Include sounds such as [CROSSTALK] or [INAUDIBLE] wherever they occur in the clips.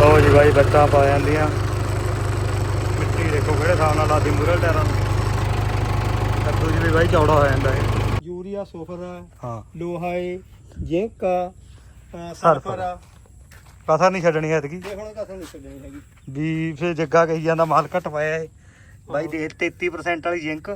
ਲਓ ਜੀ ਬਾਈ ਬੱਚਾ ਪਾ ਜਾਂਦੀਆਂ। ਮਿੱਟੀ ਦੇਖੋ ਕਿਹੜੇ ਹਿਸਾਬ ਨਾਲ ਲਾਦੀ ਮੂਰੇ ਨੂੰ। ਕੱਦੂ ਜੀ ਵੀ ਬਾਈ ਚੌੜਾ ਹੋ ਜਾਂਦਾ ਇਹ। ਯੂਰੀਆ ਸੋਫਰ ਹਾਂ। ਲੋਹਾ ਏ ਜ਼ਿੰਕ ਸਲਫਰ। ਕਸਰ ਨਹੀਂ ਛੱਡਣੀ ਐਤਕੀ ਇਹ ਹੁਣ ਕਸਰ ਨਹੀਂ ਛੱਡਣੀ ਹੈਗੀ। ਵੀ ਫੇ ਜੱਗਾ ਕਹੀ ਜਾਂਦਾ ਮਾਲ ਘਟ ਪਾਇਆ ਏ। ਬਾਈ ਦੇ 33% ਵਾਲੀ ਜਿੰਕ।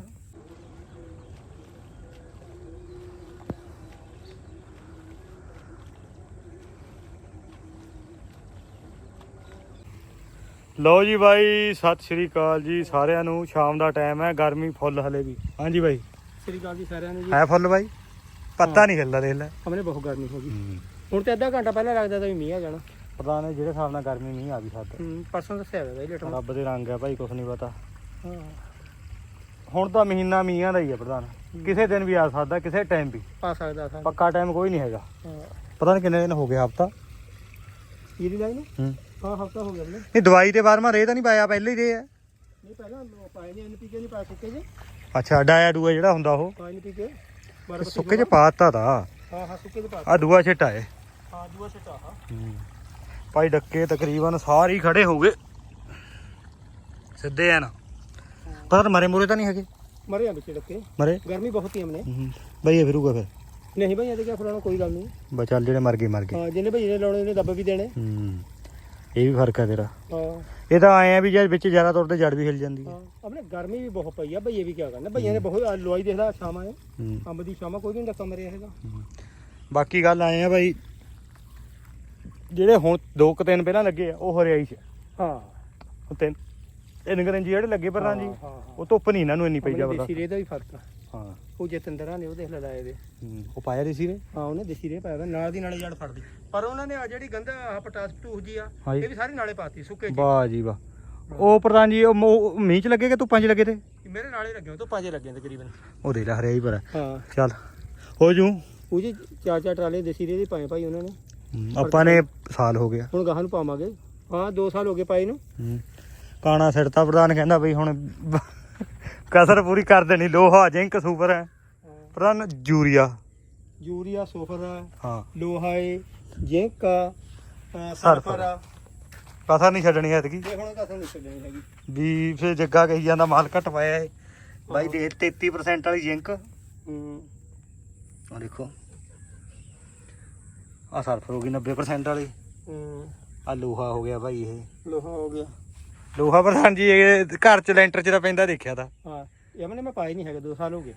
ਲਓ ਜੀ ਬਾਈ ਸਤਿ ਸ਼੍ਰੀ ਅਕਾਲ ਜੀ ਸਾਰਿਆਂ ਨੂੰ। ਸ਼ਾਮ ਦਾ ਟਾਈਮ ਹੈ ਗਰਮੀ ਫੁੱਲ ਹਲੇ ਵੀ। ਹਾਂਜੀ ਬਾਈ। ਸ੍ਰੀ ਅਕਾਲ ਜੀ ਸਾਰਿਆਂ ਨੂੰ ਜੀ। ਹੈ ਫੁੱਲ ਬਾਈ? ਪੱਤਾ ਨਹੀਂ ਹਿੱਲਦਾ ਦੇਖ ਲੈ। ਹਮਨੇ ਬਹੁਤ ਗਰਮੀ ਹੋ ਗਈ। ਹੁਣ ਤੇ ਅੱਧਾ ਘੰਟਾ ਪਹਿਲਾਂ ਲੱਗਦਾ ਤਾਂ ਵੀ ਮੀਂਹ ਆ ਜਾਣਾ। ਪਤਾ ਨਹੀਂ ਜਿਹੜੇ ਹਿਸਾਬ ਨਾਲ ਗਰਮੀ ਨਹੀਂ ਆ ਵੀ ਸਕਦਾ ਹੂੰ, ਪਰਸੋਂ ਦੱਸਿਆ ਹੋਇਆ ਬਾਈ ਲੇਟਰ ਰੱਬ ਦੇ ਰੰਗ ਹੈ ਭਾਈ ਕੁਛ ਨਹੀਂ ਪਤਾ। ਹੁਣ ਤਾਂ ਮਹੀਨਾ ਮੀਂਹਾਂ ਦਾ ਹੀ ਹੈ ਪ੍ਰਧਾਨ। ਕਿਸੇ ਦਿਨ ਵੀ ਆ ਸਕਦਾ ਕਿਸੇ ਟਾਈਮ ਵੀ। ਪਾ ਸਕਦਾ ਪੱਕਾ ਟਾਈਮ ਕੋਈ ਨਹੀਂ ਹੈਗਾ। ਪਤਾ ਨਹੀਂ ਕਿੰਨੇ ਦਿਨ ਹੋ ਗਏ ਹਫਤਾ। ਇਹਦੀ ਲਾਈਨ ਹੂੰ। ਹਾਂ ਹਫਤਾ ਹੋ ਗਿਆ ਨੇ ਇਹ ਦਵਾਈ ਤੇ ਬਾਰ ਮਾ ਰੇ ਤਾਂ ਨਹੀਂ ਪਾਇਆ ਪਹਿਲੇ ਹੀ ਰੇ ਹੈ ਨਹੀਂ ਪਹਿਲਾਂ ਉਹ ਪਾਏ ਨੇ ਐਨਪੀਕੇ ਨਹੀਂ ਪਾ ਸੁੱਕੇ ਜੇ। ਅੱਛਾ ਡਾਇਆ ਡੂਆ ਜਿਹੜਾ ਹੁੰਦਾ ਉਹ? ਪਾ ਐਨਪੀਕੇ ਇਹ ਸੁੱਕੇ ਚ ਪਾਤਾ ਦਾ ਹਾਂ ਹਾਂ ਸੁੱਕੇ ਦੇ ਪਾ ਆ ਦੂਆ ਛਿੱਟਾ ਏ ਹਾਂ ਦੂਆ ਛਟਾ ਹਾਂ। ਭਾਈ ਡੱਕੇ ਤਕਰੀਬਨ ਸਾਰੇ ਹੀ ਖੜੇ ਹੋ ਗਏ। ਸਿੱਧੇ ਆ ਨਾ ਨੀ ਮਰੇ ਮੁਰੇ ਤਾਂ ਨਹੀਂ ਹੈਗੇ। ਮਰੇ ਆ ਵਿੱਚ ਡੱਕੇ। ਮਰੇ? ਗਰਮੀ ਬਹੁਤ ਹੀ ਹਮਨੇ। ਬਈ ਇਹ ਫਿਰੂਗਾ ਫਿਰ। ਨਹੀਂ ਭਾਈ ਇਹਦੇ ਕਿਆ ਫਲਾਣਾ ਕੋਈ ਗੱਲ ਨਹੀਂ। ਬਸ ਚੱਲ ਜਿਹੜੇ ਮਰ ਗਏ ਮਰ ਗਏ। ਹਾਂ ਜਿਹਨੇ ਭਈ ਨੇ ਲਾਉਣੇ ਨੇ ਦੱਬ ਵੀ ਦੇਣੇ। ਹੂੰ। ਇਹ ਵੀ ਫ਼ਰਕ ਹੈ ਤੇਰਾ। ਹਾਂ। ਇਹ ਤਾਂ ਆਏ ਆ ਵੀ ਜੇ ਵਿੱਚ ਜ਼ਿਆਦਾ ਤੌਰ ਤੇ ਜੜ ਵੀ ਹਿਲ ਜਾਂਦੀ ਹੈ ਹਾਂ ਆਪਣੇ ਗਰਮੀ ਵੀ ਬਹੁਤ ਪਈ ਆ ਭਈਏ ਵੀ ਕਿਆ ਕਰਨਾ। ਭਈਆਂ ਨੇ ਬਹੁਤ ਆਹ ਲੋਈ ਦੇਖ ਲੈ ਸ਼ਾਮਾਂ ਹੂੰ। ਅੰਬ ਦੀ ਸ਼ਾਮਾਂ ਕੋਈ ਵੀ ਨਹੀਂ ਡੱਕਾ ਮਰਿਆ ਹੈਗਾ। ਬਾਕੀ ਗੱਲ ਆਏ ਆ ਭਾਈ ਜਿਹੜੇ ਹੁਣ ਦੋ ਕੁ ਦਿਨ ਪਹਿਲਾਂ ਲੱਗੇ ਆ ਉਹ ਹਰਿਆਈ ਚ। ਹਾਂ। ਉਹ ਤਿੰਨ ਤਿੰਨ ਗਰੰਜੀ ਜਿਹੜੇ ਲੱਗੇ ਪ੍ਰਧਾਨ ਜੀ ਹਾਂ, ਹਾਂ, ਹਾਂ। ਉਹ ਧੁੱਪ ਨਹੀਂ ਇਹਨਾਂ ਨੂੰ ਇੰਨੀ ਪਈ ਆਪਣੇ ਜ਼ਬਰਦਸਤ ਦੇਸੀ ਦਾ ਵੀ ਫ਼ਰਕ ਆ। ਹਾਂ। ਉਹ ਜਤਿੰਦਰਾ ਨੇ ਉਹ ਦੇਖ ਲੈ ਲਾਏ ਦੇ। ਹੂੰ, ਉਹ ਪਾਇਆ ਦੇ ਸੀ ਰੇ ਹਾਂ ਉਹਨੇ ਦੇਸੀ ਰੇ ਪਾਇਆ ਵਾ, ਨਾਲ ਦੀ ਨਾਲੇ ਜੜ ਫੜਦੀ। ਪਰ ਉਹਨਾਂ ਨੇ ਆ ਜਿਹੜੀ ਗੰਦਾ ਆ ਪਟਾਸ ਪਟੂਸ ਜੀ ਆ ਹਾਂਜੀ। ਇਹ ਵੀ ਸਾਰੀ ਨਾਲੇ ਪਾਤੀ ਸੁੱਕੇ ਜੀ। ਵਾਹ ਜੀ ਵਾਹ। ਉਹ ਪ੍ਰਧਾਨ ਜੀ ਉਹ ਮੋ- ਮੀਂਹ ਚ ਲੱਗੇ ਕਿ ਧੁੱਪਾਂ ਚ ਲੱਗੇ ਤੇ? ਮੇਰੇ ਨਾਲੇ ਲੱਗੇ ਉਹ ਤੋਂ ਪੰਜੇ ਲੱਗੇ ਆ ਤਕਰੀਬਨ। ਉਹ ਦੇ ਲੈ ਹਰਿਆਈ ਪਰ ਹਾਂ। ਚੱਲ ਹੋ ਜੂ। ਉਹ ਜੀ ਚਾਰ ਚਾਰ ਟਰਾਲੇ ਦੇਸੀ ਰੇ ਦੇ ਪਾਏ ਭਾਈ ਉਹਨਾਂ ਨੇ। ਹੂੰ, ਆਪਾਂ ਨੇ ਸਾਲ ਹੋ ਗਿਆ। ਹੁਣ ਗਾਹਾਂ ਨੂੰ ਪਾਵਾਂਗੇ। ਹਾਂ 2 ਸਾਲ ਹੋ ਗਏ ਪਾਈ ਨੂੰ। ਹੂੰ। ਕਾਣਾ ਸਿੜਤਾ ਪ੍ਰਧਾਨ ਕਹਿੰਦਾ ਬਈ ਹੁਣ ਕਸਰ ਪੂਰੀ ਕਰ ਦੇਣੀ ਲੋਹਾ ਜਿੰਕ ਸੁਪਰ ਹੈ। ਪ੍ਰਧਾਨ ਯੂਰੀਆ। ਯੂਰੀਆ ਸੋਫਰ ਹਾਂ। ਲੋਹਾ ਏ ਜ਼ਿੰਕ ਆ ਅਹ ਸਲਫਰ ਆ। ਕਸਰ ਨਹੀਂ ਛੱਡਣੀ ਐਤਕੀ। ਇਹ ਹੁਣ ਕਸਰ ਨਹੀਂ ਛੱਡਣੀ ਹੈਗੀ। ਵੀ ਫੇ ਜੱਗਾ ਕਹੀ ਜਾਂਦਾ ਮਾਲ ਘਟ ਪਾਇਆ ਏ ਬਾਈ ਦੇ 33% ਵਾਲੀ ਜਿੰਕ। ਹੂੰ। ਆ ਦੇਖੋ। ਆ ਸਲਫਰ ਹੋ ਗਈ 90% ਵਾਲੀ। ਹੂੰ। ਆ ਲੋਹਾ ਹੋ ਗਿਆ ਭਾਈ ਇਹ। ਲੋਹਾ ਹੋ ਗਿਆ। ਲੋਹਾ ਪ੍ਰਧਾਨ ਜੀ ਇਹ ਘਰ ਚ ਲੈਂਟਰ ਚ ਤਾਂ ਪੈਂਦਾ ਦੇਖਿਆ ਤਾਂ। ਹਾਂ ਇਹ ਮੈਨੇ ਮੈਂ ਪਾਈ ਨਹੀਂ ਹੈਗਾ 2 ਸਾਲ ਹੋ ਗਏ।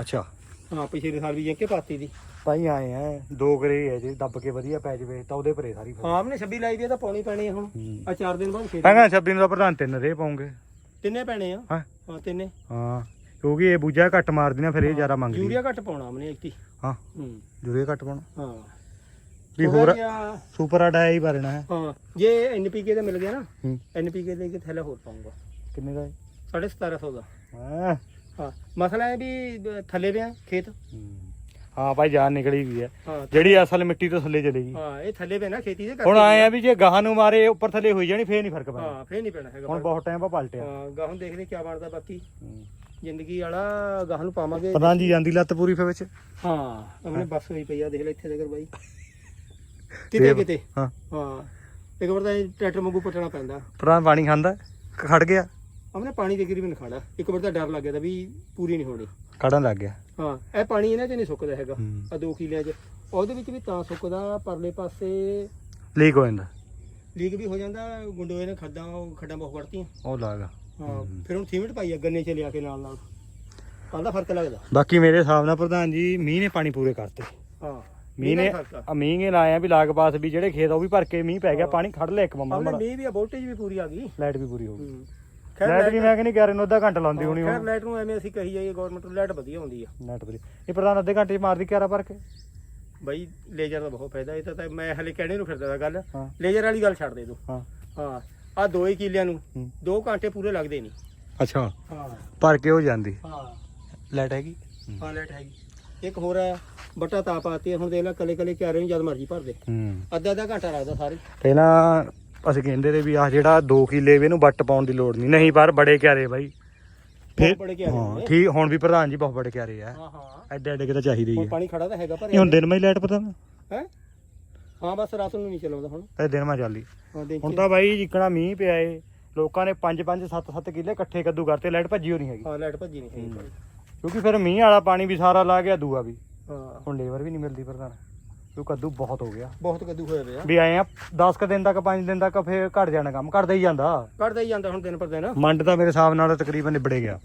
ਅੱਛਾ। ਹਾਂ ਪਿਛਲੇ ਸਾਲ ਵੀ ਜਿੰਕੇ ਪਾਤੀ ਦੀ। ਭਾਈ ਆਏ ਆ ਦੋ ਗਰੇ ਹੈ ਜੇ ਦੱਬ ਕੇ ਵਧੀਆ ਪੈ ਜਵੇ ਤਾਂ ਉਹਦੇ ਪਰੇ ਸਾਰੀ ਹਾਂ ਮੈਨੇ 26 ਲਾਈ ਦੀ ਤਾਂ ਪਾਉਣੀ ਪੈਣੀ ਆ ਹੁਣ। ਹੂੰ। ਆ 4 ਦਿਨ ਬਾਅਦ ਖੇਤ ਕਹਿੰਦਾ 26 ਨੂੰ ਤਾਂ ਪ੍ਰਧਾਨ ਤਿੰਨ ਰੇ ਪਾਉਂਗੇ। ਤਿੰਨੇ ਪੈਣੇ ਆ? ਹਾਂ। ਹਾਂ ਤਿੰਨੇ। ਹਾਂ ਕਿਉਂਕਿ ਇਹ ਬੂਝਾ ਘੱਟ ਮਾਰਦੀ ਨਾ ਫਿਰ ਇਹ ਜ਼ਿਆਦਾ ਮੰਗਦੀ ਯੂਰੀਆ ਘੱਟ ਪਾਉਣਾ ਮੈਨੇ ਇੱਕੀ ਹਾਂ। ਹੂੰ। ਜੁਰੇ ਘੱਟ ਪਾਉਣਾ। ਹਾਂ। ਵੀ ਹੋਰ ਜਿਹਾ- ਸੁਪਰ ਆਡਾ ਹੀ ਭਰਨਾ ਹੈ ਹਾਂ ਜੇ ਐਨਪੀਕੇ ਦਾ ਮਿਲ ਗਿਆ ਨਾ ਹੂੰ। ਐਨਪੀਕੇ ਦੇ ਕੇ ਥੈਲਾ ਹੋਰ ਪਾਉਂਗਾ। ਕਿੰਨੇ ਦਾ? 1750 ਦਾ। ਹੈ। ਹਾਂ ਮਸਲਾ ਇਹ ਵੀ ਅਹ, ਥੱਲੇ ਪਿਆ ਖੇਤ? ਹਾਂ। ਭਾਈ ਜਾਨ ਨਿਕਲੀ ਵੀ ਹੈ ਹਾਂ। ਜਿਹੜੀ ਅਸਲ ਮਿੱਟੀ ਤੋਂ ਥੱਲੇ ਚਲੇਗੀ ਹਾਂ ਇਹ ਥੱਲੇ ਪਿਆ ਨਾ ਖੇਤੀ ਦੇ ਹੁਣ ਆਏ ਆ ਵੀ ਜੇ ਗਾਹਾਂ ਨੂੰ ਮਾਰੇ ਉੱਪਰ ਥੱਲੇ ਹੋਈ ਜਾਣੀ ਫੇਰ ਨਹੀਂ ਫ਼ਰਕ ਪੈਣਾ। ਹਾਂ ਫੇਰ ਨਹੀਂ ਪੈਣਾ ਹੈਗਾ। ਹੁਣ ਬਹੁਤ ਟਾਈਮ ਬਾ ਪਲਟਿਆ। ਹਾਂ ਗਾਹਾਂ ਦੇਖਦੇ ਕੀ ਬਣਦਾ ਬਾਕੀ। ਜ਼ਿੰਦਗੀ ਵਾਲਾ ਗਾਹਾਂ ਨੂੰ ਪਾਵਾਂਗੇ। ਪ੍ਰਧਾਨ ਜੀ ਜਾਂਦੀ ਲੱਤ ਪੂਰੀ ਫੇ ਵਿੱਚ। ਹਾਂ ਆਪਣੇ ਬੱਸ ਹੋਈ ਪਈ ਆ ਦੇਖ ਲੈ ਇੱਥੇ ਤੱਕ ਬਾਈ। ਕਿਤੇ ਕਿਤੇ। ਹਾਂ। ਹਾਂ। ਇੱਕ ਵਾਰ ਤਾਂ ਟਰੈਕਟਰ ਵਾਂਗੂ ਪਟਣਾ ਪੈਂਦਾ। ਪ੍ਰਧਾਨ ਪਾਣੀ ਖਾਂਦਾ? ਕਿ ਖੜ ਗਿਆ? ਆਪਣੇ ਪਾਣੀ ਦੇ ਤਕਰੀਬਨ ਖੜਾ। ਇੱਕ ਵਾਰ ਤਾਂ ਡਰ ਲੱਗ ਗਿਆ ਤਾਂ ਵੀ ਪੂਰੀ ਨਹੀਂ ਹੋਣੀ। ਖੜਨ ਲੱਗ ਗਿਆ। ਹਾਂ ਇਹ ਪਾਣੀ ਇਹਨਾਂ 'ਚ ਨਹੀਂ ਸੁੱਕਦਾ ਹੈਗਾ। ਹੂੰ। ਆ ਦੋ ਕਿਲਿਆਂ 'ਚ। ਉਹਦੇ ਵਿੱਚ ਵੀ ਤਾਂ ਸੁੱਕਦਾ ਪਰਲੇ ਪਾਸੇ ਲੀਕ ਹੋ ਜਾਂਦਾ। ਲੀਕ ਵੀ ਹੋ ਜਾਂਦਾ ਗੁੰਡੋਏ ਨੇ ਖੱਡਾਂ ਉਹ ਖੱਡਾਂ ਬਹੁਤ ਵੜਤੀਆਂ। ਉਹ ਲਾਗਾ ਹਾਂ ਫਿਰ ਹੁਣ ਸੀਮਿੰਟ ਪਾਈ ਆ ਗੰਨੇ 'ਚ ਲਿਆ ਕੇ ਨਾਲ ਨਾਲ। ਕੱਲ ਦਾ ਫ਼ਰਕ ਲੱਗਦਾ। ਬਾਕੀ ਮੇਰੇ ਹਿਸਾਬ ਨਾਲ ਪ੍ਰਧਾਨ ਜੀ ਮੀਂਹ ਨੇ ਪਾਣੀ ਪੂਰੇ ਕਰਤੇ। ਹਾਂ। ਮੀਂਹ ਨੇ ਆ। ਮੀਂਹ ਨੇ ਲਾਇਆ ਵੀ ਲਾਗ ਪਾਸ ਵੀ ਜਿਹੜੇ ਖੇਤ ਆ ਉਹ ਵੀ ਭਰ ਕੇ ਮੀਂਹ ਪੈ ਗਿਆ ਪਾਣੀ ਖੜ ਲਿਆ ਇੱਕ ਆਪਣੇ ਮੜਾ। ਮੀਂਹ ਵੀ ਆ ਵੋਲਟੇਜ ਵੀ ਪੂਰੀ ਆ ਗਈ। ਲਾਈਟ ਵੀ ਪੂਰੀ ਹੋ ਗਈ। ਲਾਈਟ ਵੀ ਮੈਂ ਕਹਿੰਦੀ 11 ਨੂੰ ਅੱਧਾ ਘੰਟਾ ਲਾਉਂਦੀ ਹੋਣੀ ਖੈਰ ਲਾਈਟ ਨੂੰ ਐਵੇਂ ਅਸੀਂ ਕਹੀ ਜਾਈਏ ਗਵਰਨਮੈਂਟ ਨੂੰ ਲਾਈਟ ਵਧੀਆ ਆਉਂਦੀ ਆ। ਨੈਟ ਪੂਰੀ ਇਹ ਪ੍ਰਧਾਨ ਅੱਧੇ ਘੰਟੇ 'ਚ ਮਾਰਦੀ ਕਿਆਰਾ ਭਰ ਕੇ? ਬਈ ਲੇਜ਼ਰ ਦਾ ਬਹੁਤ ਫਾਇਦਾ ਇਹ ਤਾਂ ਮੈਂ ਹਲੇ ਕਹਿਣੇ ਨੂੰ ਫਿਰਦਾ ਗੱਲ। ਲੇਜ਼ਰ ਵਾਲੀ ਗੱਲ ਛੱਡ ਦੇ ਤੂੰ। ਹਾਂ। ਹਾਂ ਆ ਦੋ ਹੀ ਕਿੱਲਿਆਂ ਨੂੰ ਹੂੰ। 2 ਘੰਟੇ ਪੂਰੇ ਲੱਗਦੇ ਨਹੀਂ। ਅੱਛਾ। ਹਾਂ। ਭਰ ਕੇ ਹੋ ਜਾਂਦੀ। ਹਾਂ। ਲਾਈਟ ਹੈਗੀ? ਹਾਂ ਲਾਈਟ ਹੈਗੀ। ਇੱਕ ਹੋਰ ਆ ਬਟਾ ਤਾਪ ਆਤੀ ਹੁਣ ਦੇਖ ਲੈ ਕੱਲੇ ਕੱਲੇ ਕਿਆਰੇ ਨੂੰ ਜਦ ਮਰਜ਼ੀ ਭਰ ਦੇ। ਹੂੰ। ਅੱਧਾ ਅੱਧਾ ਘੰਟਾ ਲੱਗਦਾ ਸਾਰੇ। ਪਹਿਲਾਂ ਅਸੀਂ ਕਹਿੰਦੇ ਤੇ ਵੀ ਆਹ ਜਿਹੜਾ 2 ਕਿੱਲੇ ਵੀ ਇਹਨੂੰ ਵੱਟ ਪਾਉਣ ਦੀ ਲੋੜ ਨਹੀਂ। ਨਹੀਂ ਪਰ ਬੜੇ ਕਿਆਰੇ ਬਾਈ। ਬਹੁਤ ਬੜੇ ਕਿਆਰੇ ਹਾਂ ਨੇ। ਠੀਕ ਹੁਣ ਵੀ ਪ੍ਰਧਾਨ ਜੀ ਬਹੁਤ ਬੜੇ ਕਿਆਰੇ ਆ। ਹਾਂ ਹਾਂ। ਐਡੇ ਐਡੇ ਕਿਤੇ ਚਾਹੀਦੇ ਹੀ ਹੁਣ ਆ। ਪਾਣੀ ਖੜਾ ਤਾਂ ਹੈਗਾ ਪਰ ਇਹ ਹੁਣ ਦਿਨ ਮੈਂ ਲਾਈਟ ਪਤਾ ਨਾ। ਹੈ? ਹਾਂ ਬਸ ਰਾਤ ਨੂੰ ਨਹੀਂ ਚਲਾਉਂਦਾ ਹੁਣ। ਤੇ ਦਿਨ ਮਾ ਚੱਲੀ ਹਾਂ ਹੁਣ ਤਾਂ ਬਾਈ ਜਿੱਕਣਾ ਮੀਂਹ ਪਿਆ ਏ ਲੋਕਾਂ ਨੇ 5 5 7 7 ਕਿੱਲੇ ਇਕੱਠੇ ਕੱਦੂ ਕਰਤੇ ਲਾਈਟ ਭੱਜੀ ਹੋ ਨਹੀਂ ਹੈਗੀ। ਹਾਂ ਲਾਈਟ ਭੱਜੀ ਨਹੀਂ ਹੈਗੀ। ਕਿਉਂਕਿ ਫਿਰ ਮੀਂਹ ਵਾਲਾ ਪਾਣੀ ਵੀ ਸਾਰਾ ਲਾ ਗਿਆ ਦੂਆ ਵੀ। ਹਾਂ। ਹੁਣ ਲੇਬਰ ਵੀ ਨਹੀਂ ਮਿਲਦੀ ਪ੍ਰਧਾਨ ਕਿਉਂ ਕੱਦੂ ਬਹੁਤ ਹੋ ਗਿਆ। ਬਹੁਤ ਕੱਦੂ ਹੋਏ ਵੇ ਆ ਵੀ ਆਏ ਆ 10 ਕ ਦਿਨ ਤੱਕ 5 ਦਿਨ ਤੱਕ ਫੇਰ ਘਟ ਜਾਣਾ ਕੰਮ ਘਟਦਾ ਹੀ ਜਾਂਦਾ। ਕੱਢਦਾ ਹੀ ਜਾਂਦਾ ਹੁਣ ਦਿਨ ਪਰ ਦਿਨ। ਮੰਡ ਤਾਂ ਮੇਰੇ ਹਿਸਾਬ ਨਾਲ ਤਕਰੀਬਨ ਨਿਬੜੇ ਗਿਆ।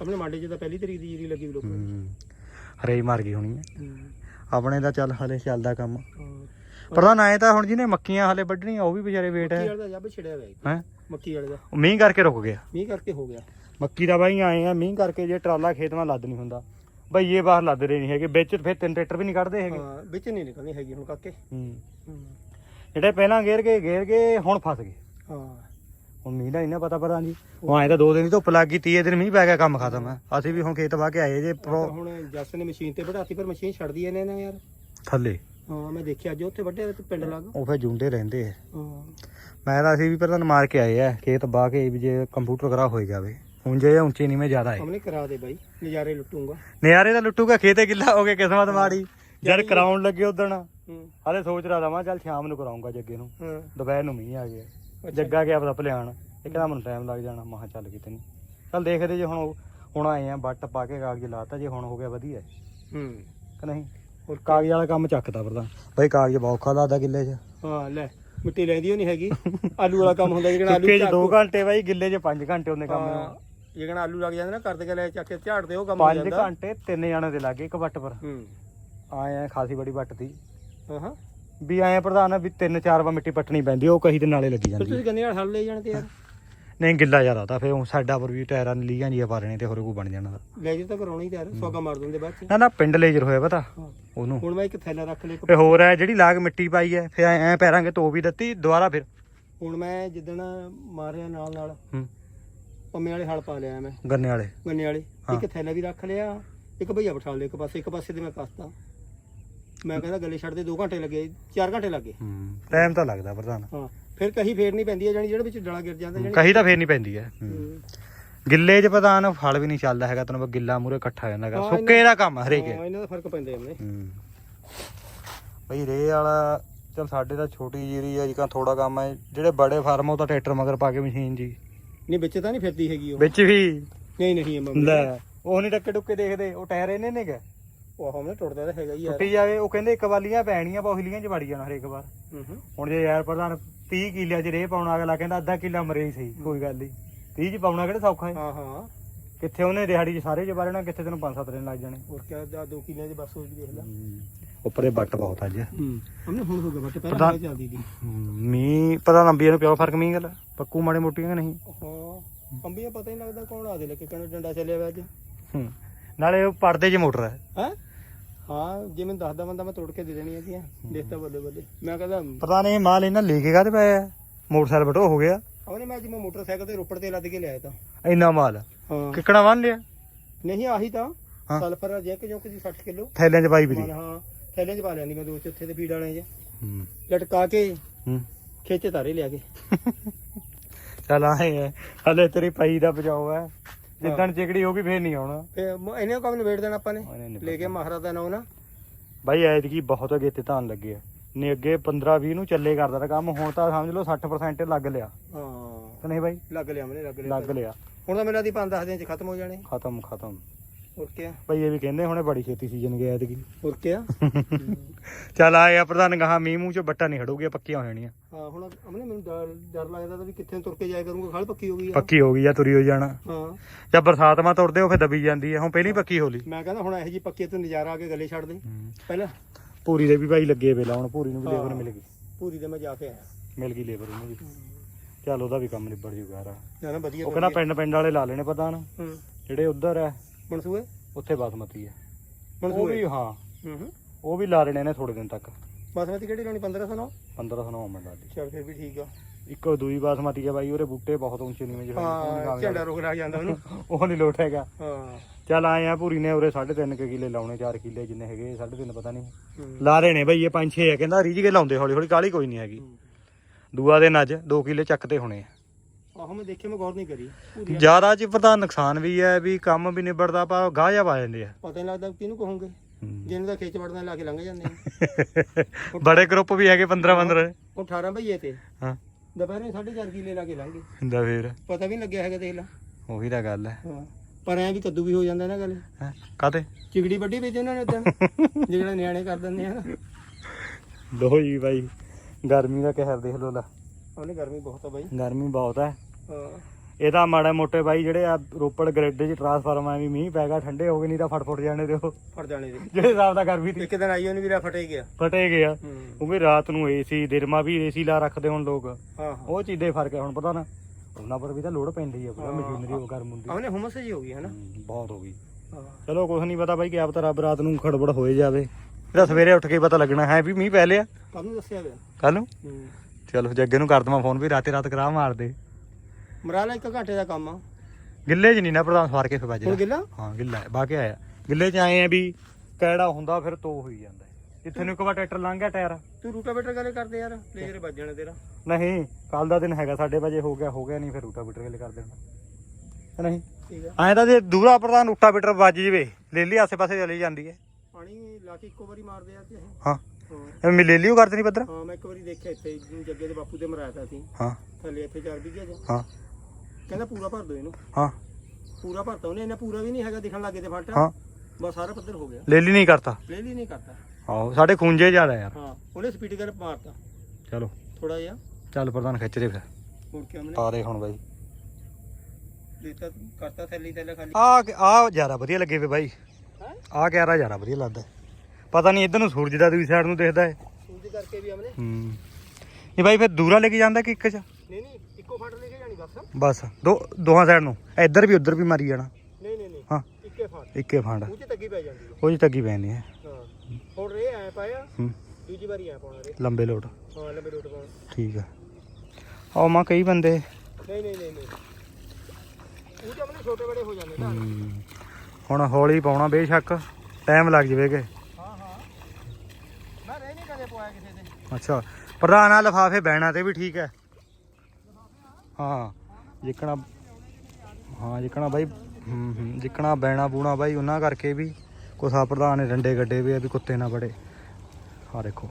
ਆਪਣੇ ਮਾਂਡੇ 'ਚ ਤਾਂ ਪਹਿਲੀ ਤਰੀਕ ਦੀ ਜੀਰੀ ਲੱਗੀ ਵੀ ਲੋਕਾਂ ਹੂੰ ਹਰੇ ਮਾਰ ਗਈ ਹੋਣੀ ਹੈ। ਦੀ ਆਪਣੇ ਦਾ ਚੱਲ ਹਲੇ ਚੱਲਦਾ ਕੰਮ। ਹਾਂ। ਪ੍ਰਧਾਨ ਆਏ ਤਾਂ ਹੁਣ ਜਿਹਨੇ ਮੱਕੀਆਂ ਹਲੇ ਵੱਢਣੀਆਂ ਉਹ ਵੀ ਵਿਚਾਰੇ ਵੇਟ ਮੱਕੀ ਹੈ ਵਾਲੇ ਦਾ ਜੱਬ ਛਿੜਿਆ ਹੋਇਆ ਜੀ। ਹੈ? ਮੱਕੀ ਵਾਲੇ ਦਾ। ਮੀਂਹ ਕਰਕੇ ਰੁਕ ਗਿਆ। ਮੀਂਹ ਕਰਕੇ ਹੋ ਗਿਆ। ਮੱਕੀ ਦਾ ਬਾਈ ਆਏ ਆ ਮੀਂਹ ਕਰਕੇ ਜੇ ਟਰਾਲਾ ਖੇਤ ਨਾਲ ਲੱਦ ਨਹੀਂ ਹੁੰਦਾ। ਬਈ ਇਹ ਬਾਹਰ ਲੱਦ ਰਹੇ ਨਹੀਂ ਹੈਗੇ ਵਿੱਚ ਫਿਰ ਤਿੰਨ ਟਰੈਕਟਰ ਵੀ ਨਹੀਂ ਕੱਢਦੇ ਹੈਗੇ। ਹਾਂ ਵਿੱਚ ਨਹੀਂ ਨਿਕਲਣੀ ਹੈਗੀ ਹੁਣ ਕਾਕੇ। ਹੂੰ। ਹੂੰ। ਜਿਹੜੇ ਪਹਿਲਾਂ ਗੇਰ ਕੇ ਗੇਰ ਕੇ ਹੁਣ ਫਸ ਗਏ। ਹਾਂ। ਹੁਣ ਮੀਂਹ ਦਾ ਇਹਨਾਂ ਪਤਾ ਪਤਾ ਜੀ ਉਹ ਆਏ ਤਾਂ ਦੋ ਦਿਨ ਹੀ ਧੁੱਪ ਲੱਗ ਗਈ ਤੀਏ ਦਿਨ ਮੀਂਹ ਪੈ ਗਿਆ ਕੰਮ ਖਤਮ। ਹੈ ਅਸੀਂ ਵੀ ਹੁਣ ਖੇਤ ਵਾ ਕੇ ਆਏ ਜੇ ਪ੍ਰੋ- ਹੁਣ ਜੱਸ ਨੇ ਮਸ਼ੀਨ ਤੇ ਵਢਾਤੀ ਪਰ ਮਸ਼ੀਨ ਛੱਡਦੀ ਇਹਨੇ ਨਾ ਯਾਰ। ਥੱਲੇ। ਹਾਂ ਮੈਂ ਦੇਖਿਆ ਅੱਜ ਉੱਥੇ ਵੱਡੇ ਪਿੰਡ ਲੱਗ। ਉਹ ਫਿਰ ਜੁੰਡੇ ਰਹਿੰਦੇ ਆ। ਹਾਂ। ਮੈਂ ਤਾਂ ਅਸੀਂ ਵੀ ਪ੍ਰਧਾਨ ਮਾਰ ਕੇ ਆਏ ਆ ਖੇਤ ਬਾਹ ਕੇ ਵੀ ਜੇ ਕੰਪਿਊਟਰ ਕਰਾ ਹੋਈ ਜਾਵੇ। ਹੁਣ ਜੇ ਉੱਚੇ ਨਹੀਂ ਮੈਂ ਜ਼ਿਆਦਾ ਹੈ। ਹਮਨੇ ਕਰਾ ਦੇ ਬਾਈ ਨਜ਼ਾਰੇ ਲੁੱਟੂਗਾ। ਨਿਆਰੇ ਦਾ ਲੁੱਟੂਗਾ ਖੇਤੇ ਗਿੱਲਾ ਹੋ ਕੇ ਕਿਸਮਤ ਮਾੜੀ। ਜਦ ਕਰਾਉਣ ਲੱਗੇ ਉਦਣ ਹੂੰ। ਹਾਲੇ ਸੋਚ ਰਹਾ ਦਵਾਂ ਚੱਲ ਸ਼ਾਮ ਨੂੰ ਕਰਾਉਂਗਾ ਜੱਗੇ ਨੂੰ। ਹਾਂ। ਦੁਪਹਿਰ ਨੂੰ ਮੀਂਹ ਆ ਗਿਆ। ਜੱਗਾ ਗਿਆ ਪਤਾ ਭਲਿਆਣ। ਇੱਕਦਮ ਮੈਨੂੰ ਟਾਈਮ ਲੱਗ ਜਾਣਾ। ਮਹਾ ਚੱਲ ਕਿਤੇ ਨਹੀਂ ਚੱਲ ਦੇਖਦੇ ਜੇ ਹੁਣ ਹੁਣ ਆਏ ਆ ਬੱਟ ਪਾ ਕੇ ਕਾਗਜ਼ ਲਾਤਾ ਜੇ ਹੁਣ ਹੋ ਗਿਆ ਵਧੀਆ। ਹੂੰ। ਕਿ ਨਹੀਂ? ਹੋਰ ਕਾਗਜ਼ ਵਾਲਾ ਕੰਮ ਚੱਕਦਾ ਪ੍ਰਧਾਨ ਬਈ ਕਾਗਜ਼ ਬਹੁਤ ਔਖਾ ਲੱਗਦਾ ਕਿੱਲੇ 'ਚ। ਹਾਂ ਲੈ ਮਿੱਟੀ ਲੈਂਦੀ ਉਹ ਨਹੀਂ ਹੈਗੀ। ਆਲੂ ਵਾਲਾ ਕੰਮ ਹੁੰਦਾ ਜਿਹੜਾ ਆਲੂ ਸੁੱਕੇ 'ਚ ਝਾੜੂ- 2 ਘੰਟੇ ਬਾਈ ਗਿੱਲੇ 'ਚ 5 ਘੰਟੇ ਉਹਨੇ ਕੰਮ ਜਿਹੜਾ ਆਲੂ ਲੱਗ ਜਾਂਦੇ ਨਾ ਕਰਦ ਕੇ ਲੈ ਚੱਕ ਕੇ ਝਾੜਦੇ ਉਹ ਕੰਮ ਹੋ 5 ਜਾਂਦਾ। ਘੰਟੇ ਤਿੰਨ ਜਾਣੇ ਦੇ ਲੱਗੇ ਇੱਕ ਬੱਟ ਪਰ। ਹੂੰ। ਆਏ ਆ ਖਾਸੀ ਬੜੀ ਬੱਟ ਤੀ ਹਾਂ ਹਾਂ। ਵੀ ਆਏ ਆ ਪ੍ਰਧਾਨ ਵੀ ਤਿੰਨ ਚਾਰ ਵਾਰ ਮਿੱਟੀ ਪੱਟਣੀ ਪੈਂਦੀ ਉਹ ਕਹੀ ਦੇ ਨਾਲੇ ਲੱਗੀ ਫਿਰ ਜਾਂਦੀ ਤੁਸੀਂ ਗੰਨੇ ਹਲ ਲੈ ਜਾਣ ਤੇ ਯਾਰ। ਨਹੀਂ ਗਿੱਲਾ ਜ਼ਿਆਦਾ ਤਾਂ ਫੇਰ ਉਹ ਸਾਡਾ ਪਰ ਵੀ ਟਾਇਰਾਂ ਨੇ ਲੀਆਂ ਜੀਆਂ ਪਾ ਲੈਣੇ ਤੇ ਹੋਰ ਕੋਈ ਬਣ ਜਾਣਾ। ਲੈਜਰ ਤਾਂ ਕਰਾਉਣਾ ਤਿਆਰ ਸੌਗਾ ਮਾਰ ਦਿੰਦੇ ਬਾਅਦ ਚ। ਨਾ ਨਾ ਪਿੰਡ ਲੇਜਰ ਹੋਇਆ ਪਤਾ ਹਾਂ। ਉਹਨੂੰ। ਹੁਣ ਮੈਂ ਇੱਕ ਥੈਲਾ ਰੱਖ ਲਿਆ ਇੱਕ- ਤੇ ਹੋਰ ਹੈ ਜਿਹੜੀ ਲਾਗ ਮਿੱਟੀ ਪਾਈ ਹੈ ਫੇਰ ਐ ਪੈਰਾਂਗੇ ਧੋ ਵੀ ਦਿੱਤੀ ਦੁਬਾਰਾ ਫਿਰ। ਹੁਣ ਮੈਂ ਜਿੱਦਣ ਮਾਰਿਆ ਨਾਲ ਨਾਲ ਹੂੰ। ਪੰਮੇ ਵਾਲੇ ਹਲ ਪਾ ਲਿਆ ਮੈਂ। ਗੰਨੇ ਵਾਲੇ। ਗੰਨੇ ਵਾਲੇ। ਇੱਕ ਥੈਲਾ ਵੀ ਰੱਖ ਲਿਆ ਇੱਕ ਭਈਆ ਬਿਠਾ ਲਿਆ ਇੱਕ ਪਾਸੇ ਇੱਕ ਪਾਸੇ ਤੇ ਮੈਂ ਕਸਤਾ। ਮੈਂ ਕਹਿੰਦਾ ਗੱਲੇ ਛੱਡਦੇ 2 ਘੰਟੇ ਲੱਗੇ 4 ਘੰਟੇ ਲੱਗੇ। ਹੂੰ ਟਾਈਮ ਤਾਂ ਲੱਗਦਾ ਪ੍ਰਧਾਨ। ਹਾਂ ਫਿਰ ਕਹੀ ਫੇਰਨੀ ਪੈਂਦੀ ਹੈ ਜਾਨੀ ਜਿਹੜੇ ਵਿੱਚ ਡਲਾ ਗਿਰ ਜਾਂਦਾ ਜਾਨੀ ਕਹੀ ਤਾਂ ਫੇਰ ਨਹੀਂ ਪੈਂਦੀ ਹੈ। ਗਿੱਲੇ 'ਚ ਪ੍ਰਧਾਨ ਫਲ ਵੀ ਨਹੀਂ ਚੱਲਦਾ ਹੈਗਾ ਤੈਨੂੰ ਪਤਾ ਗਿੱਲਾ ਮੂਰੇ ਇਕੱਠਾ ਹੋ ਜਾਂਦਾ ਹੈਗਾ। ਹਾਂ, ਸੁੱਕੇ ਦਾ ਕੰਮ ਆ ਹਰੇਕ। ਹਾਂ, ਇਹਨਾਂ ਦਾ ਫ਼ਰਕ ਪੈਂਦਾ ਹੂੰ ਬਈ ਰੇ ਵਾਲਾ ਚਲ ਸਾਡੇ ਤਾਂ ਛੋਟੀ ਜੀਰੀ ਆ ਜਿਕਾਂ ਥੋੜਾ ਕੰਮ ਹੈ। ਜਿਹੜੇ ਬੜੇ ਫਾਰਮ ਉਹ ਤਾਂ ਟਰੈਕਟਰ ਮਗਰ ਪਾ ਕੇ ਮਸ਼ੀਨ ਜੀ। ਨਹੀਂ ਵਿੱਚ ਤਾਂ ਨਹੀਂ ਫਿਰਦੀ ਹੈਗੀ ਉਹ। ਵਿੱਚ ਵੀ? ਨਹੀਂ ਨਹੀਂ ਮੰਮੀ ਲੈ। ਉਹ ਨਹੀਂ ਟੱਕੇ ਟੁੱਕੇ ਦੇਖਦੇ ਉਹ ਟਾਇਰ ਇਹਨੇ ਨੇ ਗਾ। ਉਹ ਹਮਨੇ ਟੁੱਟਦਾ ਤਾਂ ਹੈਗਾ ਹੀ ਯਾਰ ਟੁੱਟੀ ਜਾਵੇ ਉਹ ਕਹਿੰਦੇ ਇੱਕ ਵਾਲੀਆਂ ਪੈਣੀਆਂ ਪੌਹਲੀਆਂ 'ਚ ਵੜੀ ਜਾਣਾ ਹਰੇਕ ਵਾਰ। ਹੂੰ ਹੁਣ ਜੇ ਯਾਰ ਪ੍ਰਧਾਨ 30 ਕਿੱਲਿਆਂ 'ਚ ਰੇ ਪਾਉਣਾ ਅਗਲਾ ਕਹਿੰਦਾ ਅੱਧਾ ਕਿੱਲਾ ਮਰੇ ਹੀ ਸਹੀ ਕੋਈ ਗੱਲ ਨਹੀਂ 30 'ਚ ਪਾਉਣਾ ਕਿਹੜਾ ਸੌਖਾ ਹੈ ਹਾਂ ਹਾਂ ਕਿੱਥੇ ਉਹਨੇ ਦਿਹਾੜੀ 'ਚ ਸਾਰੇ 'ਚ ਵਰਣਾ ਕਿੱਥੇ ਤੈਨੂੰ 5-7 ਦਿਨ ਲੱਗ ਜਾਣੇ। ਹੋਰ ਕਿਆ ਦਾ 2 ਕਿੱਲਿਆਂ ਦੀ ਬਸ ਹੋ ਜੀ ਦੇਖ ਲੈ। ਉੱਪਰੇ ਬੱਟ ਬਹੁਤ ਅੱਜ। ਹੂੰ ਹਮਨੇ ਹੁਣ ਹੋ ਗਿਆ ਬੱਟ ਪਹਿਲਾਂ ਪ੍ਰਧਾਨ- ਮੈਂ ਚੱਲਦੀ ਦੀ ਮੀਂਹ ਪਤਾ ਲੰਬੀਆਂ ਨੂੰ ਪਿਓ ਫ਼ਰਕ ਮੀਂਹ ਗੱਲ ਪੱਕੂ ਮਾੜੇ ਮੋਟੀਆਂ ਕਿ ਨਹੀਂ? ਹਾਂ ਅੰਬੀਆਂ ਪਤਾ ਹੀ ਨਹੀਂ ਲੱਗਦਾ ਕੌਣ ਆ ਦੇ ਲੈ ਕੇ ਕਹਿੰਦਾ ਡੰਡਾ ਚੱਲਿਆ ਵਾ ਅੱਜ। ਹੂੰ। ਨਾਲੇ ਉਹ ਪਰਦੇ 'ਚ ਮੋਟਰ ਹੈ ਹੈ? ਹਾਂ ਜੇ ਮੈਨੂੰ ਦੱਸਦਾ ਬੰਦਾ ਮੈਂ ਤੋੜ ਕੇ ਦੇ ਦੇਣੀ ਹੈਗੀਆਂ ਦੇਖਤਾ ਬੱਲੇ ਬੱਲੇ। ਮੈਂ ਕਹਿੰਦਾ ਪਤਾ ਨਹੀਂ ਮਾਲ ਇਹਨਾਂ ਲੈ ਕੇ ਕਾਹਦੇ ਪਿਆ ਮੋਟਰਸਾਈਕਲ ਬਟੋ ਹੋ ਗਿਆ। ਉਹਨੇ ਮੈਂ ਮੈਂ ਮੋਟਰਸਾਈਕਲ ਤੇ ਰੋਪੜ ਤੇ ਲੱਦ ਕੇ ਲਿਆਇਆ ਤਾਂ। ਇੰਨਾ ਮਾਲ ਹਾਂ। ਕਿੱਕਣਾ ਬੰਨ ਲਿਆ? ਨਹੀਂ ਆਹੀ ਤਾਂ। ਹਾਂ। ਸਲਫਰ ਜੈਕ ਜੋਕ ਦੀ 60 ਕਿਲੋ। ਥੈਲਿਆਂ 'ਚ ਪਾਈ ਵੀ ਦੀ ਹਾਂ। ਥੈਲੇ 'ਚ ਪਾ ਲੈਂਦੀ ਮੈਂ ਦੋ ਚੌਥੇ ਤੇ ਫੀਡ ਵਾਲੇ 'ਚ। ਹੂੰ। ਲਟਕਾ ਕੇ ਹੂੰ। ਖੇਚੇ ਤਾਰੇ ਲਿਆ ਕੇ। ਚੱਲ ਆਏ ਹੈ ਹਲੇ ਤੇਰੀ ਪਈ ਦਾ ਬਚਾਓ ਹੈ। ਜਿੱਦਣ ਚਿਕੜੀ ਹੋਗੀ ਫੇਰ ਨਹੀਂ ਆਉਣਾ। ਤੇ ਮ- ਇਹਨੇ ਕੰਮ ਨਿਬੇੜ ਦੇਣਾ ਆਪਾਂ ਨੇ। ਨਿਬੇੜ ਲੈ ਕੇ ਮਹਾਰਾਜ ਦਾ ਨਾਮ ਨਾ। ਬਾਈ ਐਤਕੀ ਬਹੁਤ ਅਗੇਤੇ ਧਾਨ ਲੱਗੇ ਆ। ਨੇ ਅੱਗੇ 15 20 ਨੂੰ ਚੱਲੇ ਕਰਦਾ ਤਾਂ ਕੰਮ ਹੁਣ ਤਾਂ ਸਮਝ ਲਓ 60% ਲੱਗ ਲਿਆ। ਹਾਂ। ਕਿ ਨਹੀਂ ਬਾਈ? ਲੱਗ ਲਿਆ ਮੈਨੇ ਲੱਗ ਲਿਆ। ਲੱਗ ਲਿਆ। ਹੁਣ ਤਾਂ ਮੇਰਾ ਦੀ 5-10 ਦਿਨ ਚ ਖਤਮ ਹੋ ਜਾਣੇ। ਖਤਮ ਖਤਮ। ਹੋਰ ਵੀ ਕਹਿੰਦੇ ਹੁਣੇ ਬੜੀ ਛੇਤੀ ਸੀਜ਼ਨ ਗਿਆ ਐਤਕੀ। ਹੋਰ ਕਿਆ? [LAUGHS] ਚੱਲ ਆਏ ਆ ਪ੍ਰਧਾਨ ਗਾਹਾਂ ਮੀਂਹ ਮੂੰਹ ਚ ਬੱਟਾ ਨਹੀਂ ਖੜੂਗੀ ਪੱਕੀਆਂ ਹੋ ਜਾਣੀਆਂ। ਹਾਂ ਹੁਣ ਅਮਨੇ ਮੈਨੂੰ ਡਰ ਡਰ ਲੱਗਦਾ ਤਾਂ ਵੀ ਕਿੱਥੇ ਤੁਰ ਕੇ ਜਾਇਆ ਕਰੂੰਗਾ ਖਲ ਪੱਕੀ ਹੋ ਗਈ ਆ। ਪੱਕੀ ਹੋ ਗਈ ਆ ਤੁਰੀ ਹੋ ਜਾਣਾ। ਹਾਂ। ਜਾਂ ਬਰਸਾਤ ਮਾ ਤੁਰਦੇ ਹੋ ਫੇ ਦਬੀ ਜਾਂਦੀ ਆ। ਹੁਣ ਪਹਿਲੀ ਪੱਕੀ ਹੋ ਲਈ ਮੈਂ ਕਹਿੰਦਾ ਹੁਣ ਇਹੋ ਜੀ ਪੱਕੀ ਤੋਂ ਨਜ਼ਾਰਾ ਆ ਕੇ ਗੱਲੇ ਛੱਡ ਦੇ। ਪਹਿਲਾਂ। ਪੂਰੀ ਦੇ ਵੀ ਭਾਈ ਲੱਗੇ ਵੇਲਾ ਹੁਣ ਪੂਰੀ ਨੂੰ ਵੀ ਹਾਂ। ਲੇਬਰ ਮਿਲ ਗਈ। ਪੂਰੀ ਤੇ ਮੈਂ ਜਾ ਕੇ ਆਇਆ। ਮਿਲ ਗਈ ਲੇਬਰ ਉਹਨੂੰ ਵੀ। ਚੱਲ ਉਹਦਾ ਵੀ ਕੰਮ ਨਿਬੜ ਜੂਗਾ ਯਾਰ। ਨਾ ਵਧੀਆ ਉਹ ਕਹਿੰਦਾ ਪਿੰਡ ਪਿੰਡ ਵਾਲੇ ਲਾ ਲੈਣੇ ਪ੍ਰਧਾਨ। ਹੂੰ। ਜਿਹੜੇ ਉਧਰ ਆ ਮਨਸੂਏ? ਉੱਥੇ ਬਾਸਮਤੀ ਆ ਉਹ ਮਨਸੂਏ ਵੀ ਹਾਂ। ਹੂੰ ਹੂੰ। ਉਹ ਵੀ ਲਾ ਲੈਣੇ ਨੇ ਥੋੜੇ ਦਿਨ ਤੱਕ। ਬਾਸਮਤੀ ਕਿਹੜੀ ਲਾਉਣੀ 1500 ਨਾ? 1509 ਮਿੰਟ ਦੀ ਚਲ ਫਿਰ ਵੀ ਠੀਕ ਆ। ਇੱਕ ਦੂਈ ਬਾਸਮਤੀ ਆ ਬਾਈ ਉਹਦੇ ਬੂਟੇ ਬਹੁਤ ਉੱਚੇ ਨੀਵੇਂ ਜਿਹੇ ਹਾਂ ਝੰਡਾ ਰੋਕ ਲੱਗ ਜਾਂਦਾ ਉਹਨੂੰ। [LAUGHS] ਉਹ ਨਹੀਂ ਲੋਟ ਹੈਗਾ। ਹਾਂ। ਚੱਲ ਆਏ ਆ ਪੂਰੀ ਨੇ ਉਰੇ 3.5 ਕਿੱਲੇ ਲਾਉਣੇ 4 ਕਿੱਲੇ ਜਿੰਨੇ ਹੈਗੇ 3.5 ਪਤਾ ਨਹੀਂ। ਹੂੰ। ਲਾ ਰਹੇ ਨੇ ਬਈ ਇਹ 5-6 ਆ ਕਹਿੰਦਾ ਰੀਝ ਕੇ ਲਾਉਂਦੇ ਹੌਲੀ ਹੌਲੀ ਕਾਲੀ ਕੋਈ ਨਹੀਂ ਹੈਗੀ। ਦੂਆ ਦੇ ਨੱਜ 2 ਕਿੱਲੇ ਚੱਕਦੇ ਹੋਣੇ ਆ। ਆਹੋ ਮੈਂ ਦੇਖਿਆ ਮੈਂ ਗੌਰ ਨਹੀਂ ਕਰੀ। ਜ਼ਿਆਦਾ ਚ ਪ੍ਰਧਾਨ ਨੁਕਸਾਨ ਵੀ ਹੈ ਵੀ ਕੰਮ ਵੀ ਨਿਬੜਦਾ ਪਰ ਗਾਹ ਜਾ ਪਾ ਜਾਂਦੇ ਆ। ਪਤਾ ਨਹੀਂ ਲੱਗਦਾ ਕਿਹਨੂੰ ਕਹੋਗੇ। ਜਿਹਨੂੰ ਦਾ ਖੇਚ ਵੜਨਾ ਲਾ ਕੇ ਲੰਘ ਜਾਂਦੇ ਆ। [LAUGHS] ਬੜੇ ਗਰੁੱਪ ਵੀ ਹੈਗੇ 15 15 ਉਹ 18 ਭਈਏ ਤੇ। ਹਾਂ। ਦੁਪਹਿਰੇ 4.5 ਕਿਲੇ ਲਾ ਕੇ ਲੰਘੇ ਹੁੰਦਾ ਫੇਰ। ਪਤਾ ਵੀ ਨੀ ਲੱਗਿਆ ਹੈਗਾ ਦੇਖ ਲਾ। ਉਹੀ ਤਾਂ ਗੱਲ ਹੈ। ਹਾਂ। ਪਰ ਐ ਵੀ ਕੱਦੂ ਵੀ ਹੋ ਜਾਂਦਾ ਨਾ ਗੱਲ। ਹੈਂ? ਕਾਹਤੇ? ਚਿਗੜੀ ਵੱਡੀ ਵਿੱਚ ਉਹਨਾਂ ਨੇ ਉਦੋਂ। [LAUGHS] ਜਿਹੜਾ ਨਿਆਣੇ ਕਰ ਦਿੰਦੇ ਆ ਨਾ। ਲੋ ਜੀ ਬਾਈ ਗਰਮੀ ਦਾ ਕਹਿਰ ਦੇਖ ਲੋ ਲਾ। ਉਹਨੇ ਗਰਮੀ ਬਹੁਤ ਆ ਬਾਈ। ਗਰਮੀ ਬਹੁਤ ਹੈ। ਇਹਦਾ ਮਾੜਾ ਮੋਟੇ ਬਾਈ ਜਿਹੜੇ ਆ ਰੋਪੜ ਗ੍ਰਿਡ 'ਚ ਟਰਾਂਸਫਾਰਮ ਆ ਵੀ ਮੀਂਹ ਪੈ ਗਿਆ ਠੰਡੇ ਹੋ ਗਏ ਨਹੀਂ ਤਾਂ ਫਟ ਫਟ ਜਾਣੇ ਤੇ ਉਹ। ਫੜ ਜਾਣੇ ਦੇ ਜਿਹੜੇ ਹਿਸਾਬ ਦਾ ਗਰਮੀ ਦੀ ਇੱਕ ਦਿਨ ਆਈ ਉਹਨੇ ਵੀਰਾ ਫਟੇ ਗਿਆ। ਫਟੇ ਗਿਆ। ਉਹ ਵੀ ਰਾਤ ਨੂੰ ਏਸੀ ਦਿਰਮਾ ਵੀ ਏਸੀ ਲਾ ਰੱਖਦੇ ਹੁਣ ਲੋਕ। ਉਹ ਚੀਜ਼ ਫ਼ਰਕ ਹੈ ਹੁਣ ਪਤਾ ਨਾ। ਉਹਨਾਂ ਪਰ ਵੀ ਤਾਂ ਲੋਡ ਪੈਂਦੀ ਆ ਪੂਰਾ। ਮਸ਼ੀਨਰੀ ਉਹ ਗਰਮ ਹੁੰਦੀ। ਉਹਨੇ ਹੁਮਸ ਜੀ ਹੋ ਗਈ ਹੈ ਨਾ ਹੂੰ, ਬਹੁਤ ਹੋ ਗਈ। ਚਲੋ ਕੁਝ ਨਹੀਂ ਪਤਾ ਬਾਈ ਕਿ ਆਪ ਤਾਂ ਰੱਬ ਰਾਤ ਨੂੰ ਖੜਬੜ ਹੋਏ ਜਾਵੇ। ਇਹਦਾ ਸਵੇਰੇ ਉੱਠ ਕੇ ਪਤਾ ਲੱਗਣਾ ਹੈ ਵੀ ਮੀਂਹ ਪੈ ਲਿਆ? ਕੱਲ ਨੂੰ ਦੱਸਿਆ ਗਿਆ ਕੱਲ ਨੂੰ? ਚਲੋ ਜੱਗੇ ਨੂੰ ਕਰ ਦਵਾਂ ਫੋਨ ਵੀ ਰਾਤੇ ਰਾਤ ਕਰਾ ਮਰਾਲਾ ਇੱਕ ਘੰਟੇ ਦਾ ਕੰਮ ਆ। ਗਿੱਲੇ 'ਚ ਨਹੀਂ ਨਾ ਪ੍ਰਧਾਨ ਸਵਾਰ ਕੇ ਫੇ ਵੱਜਦਾ ਹੁਣ ਗਿੱਲਾ? ਹਾਂ ਗਿੱਲਾ ਹੈ ਬਾਕੀ ਆਇਆ ਗਿੱਲੇ 'ਚ ਆਏ ਆ ਵੀ ਕਿਹੜਾ ਹੁੰਦਾ ਫਿਰ ਤੋ ਹੋਈ ਜਾਂਦਾ ਹੈ। ਜਿੱਥੇ ਨੂੰ ਇੱਕ ਵਾਰ ਟਰੈਕਟਰ ਲੰਘ ਗਿਆ ਟਾਇਰ। ਤੂੰ ਰੂਟਾਵੇਟਰ ਗੱਲ ਕਰਦੇ ਯਾਰ? ਲੇਜਰ ਵੱਜ ਜਾਣਾ ਤੇਰਾ। ਨਹੀਂ ਕੱਲ ਦਾ ਦਿਨ ਹੈਗਾ 7:30 ਵਜੇ ਹੋ ਗਿਆ ਹੋ ਗਿਆ ਨਹੀਂ ਫਿਰ ਰੂਟਾ ਬਿਟਰ ਵੇਲੇ ਕਰ ਦੇਣਾ। ਨਹੀਂ? ਠੀਕ ਆ। ਐਂ ਤਾਂ ਜੇ ਦੂਰਾ ਪ੍ਰਧਾਨ ਰੂਟਾ ਬਿਟਰ ਵੱਜ ਜਵੇ ਲੇਲੀ ਆਸੇ ਪਾਸੇ ਚਲੀ ਜਾਂਦੀ ਹੈ। ਪਾਣੀ ਲਾ ਕੇ ਇੱਕੋ ਵਾਰੀ ਮਾਰਦੇ ਆ ਤੇ ਇਹ ਹਾਂ। ਹਾਂ। ਐਵੇਂ ਲੇਲੀ ਉਹ ਕਰਦੇ ਨਹੀਂ ਪੱਧਰ? ਹਾਂ ਮੈਂ ਇੱਕ ਵਾਰੀ ਦੇਖਿਆ ਇੱਥੇ ਜੱਗੇ ਦੇ ਬਾਪੂ ਤੇ ਮਰਾਇਆ ਤਾ ਸੀ। ਹਾਂ। ਥੱਲੇ ਇੱਥੇ 4 ਵਿਗੇ ਚ ਹਾਂ। ਕਹਿੰਦਾ ਪੂਰਾ ਭਰ ਦੋ ਇਹਨੂੰ। ਹਾਂ। ਪੂਰਾ ਭਰਤਾ ਉਹਨੇ ਇਹਨਾਂ ਪੂਰਾ ਵੀ ਨਹੀਂ ਹੈਗਾ ਦਿਖਣ ਲੱਗੇ ਤੇ ਫੰਟ। ਹਾਂ। ਬਸ ਸਾਰਾ ਪੱਧਰ ਹੋ ਗਿਆ। ਲੇਲੀ ਨਹੀਂ ਕਰਤਾ। ਪਲੇਲ ਹੀ ਨਹੀਂ ਕਰਤਾ। ਆਹੋ ਸਾਡੇ ਖੂੰਜੇ ਜ਼ਿਆਦਾ ਯਾਰ। ਹਾਂ ਉਹਨੇ ਸਪੀਡ ਕਰ ਮਾਰਤਾ। ਚਲੋ। ਥੋੜਾ ਜਿਹਾ। ਚੱਲ ਪ੍ਰਧਾਨ ਖਿੱਚ ਦੇ ਫਿਰ। ਮੁੜ ਕੇ ਉਹਨੇ ਦੇ ਹੁਣ ਬਾਈ। ਦਿੱਤਾ ਕਰਤਾ ਥੱਲੇ ਥੱਲੇ ਖਾਲੀ। ਆ ਆ ਜ਼ਿਆਦਾ ਵਧੀਆ ਲੱਗੇ ਵੇ ਬਾਈ। ਆ ਕਿਆਰਾ ਜ਼ਿਆਦਾ ਵਧੀਆ ਲੱਗਦਾ। ਪਤਾ ਨਹੀਂ ਇੱਧਰ ਨੂੰ ਸੂਰਜ ਦਾ ਦੂਜੀ ਸਾਈਡ ਨੂੰ ਦਿਖਦਾ ਹੈ ਉਹਦੇ ਕਰਕੇ ਵੀ ਹਮਨੇ ਹੂੰ। ਇਹ ਬਾਈ ਫਿਰ ਦੂਰਾ ਲੈ ਕੇ ਜਾਂਦਾ ਕਿ ਇੱਕ ਚ ਨਹੀਂ ਨਹੀਂ ਇੱਕੋ ਫੰਟ ਲੈ ਕੇ ਜਾਣੀ ਬਸ ਦੋ ਦੋਹਾਂ ਸਾਈਡ ਨੂੰ। ਇੱਧਰ ਵੀ ਉੱਧਰ ਵੀ ਮਾਰੀ ਜਾਣਾ। ਨਹੀਂ ਨਹੀਂ ਨਹੀਂ। ਹਾਂ। ਇੱਕੇ ਫੰਟ ਇੱਕੇ ਫਾਂਡ ਉਹ ਚ ਤੱਗੀ ਪੈ ਜਾਂਦੀ ਹੈ। ਉਹ ਜੀ ਤੱਗੀ ਪੈਣੀ ਹੈ। ਹਾਂ। ਹੁਣ ਰੇ ਐ ਪਾਇਆ। ਹੂੰ। ਦੂਜੀ ਵਾਰੀ ਐ ਪਾਉਣਾ ਰੇ। ਲੰਬੇ ਲੋਟ। ਹਾਂ ਲੰਬੇ ਰੋਟ ਪਾਉਣਾ। ਠੀਕ ਆ। ਆਹ ਮਾ ਕਈ ਬੰਦੇ। ਨਹੀਂ ਨਹੀਂ ਨਹੀਂ ਨਹੀਂ। ਉਹ ਤਾਂ ਆਪਣੇ ਛੋਟੇ ਬੜੇ ਹੋ ਜਾਂਦੇ ਨਾ। ਹੂੰ, ਹੁਣ ਹੌਲੀ ਪਾਉਣਾ ਬੇਸ਼ੱਕ। ਟਾਈਮ ਲੱਗ ਜਾਵੇਗਾ। ਹਾਂ ਹਾਂ। ਮੈਂ ਰੇ ਨਹੀਂ ਕਦੇ ਪਵਾਇਆ ਕਿਸੇ ਦੇ। ਅੱਛਾ। ਪ੍ਰਧਾਨ ਆ ਲਫਾਫੇ ਬਹਿਣਾ ਤੇ ਵੀ ਠੀਕ ਹੈ। ਹਾਂ। ਜਿੱਕਣਾ, ਹਾਂ, ਜਿੱਕਣਾ ਬਾਈ ਜਿੱਕਣਾ, ਬੈਣਾ, ਬੂਣਾ ਬਾਈ, ਉਹਨਾਂ ਕਰਕੇ ਵੀ ਕੁਛ ਪ੍ਰਧਾਨ ਨੇ ਡੰਡੇ ਗੱਡੇ ਵੀ ਆ ਵੀ ਕੁੱਤੇ ਨਾ ਬੜੇ ਆ ਦੇਖੋ,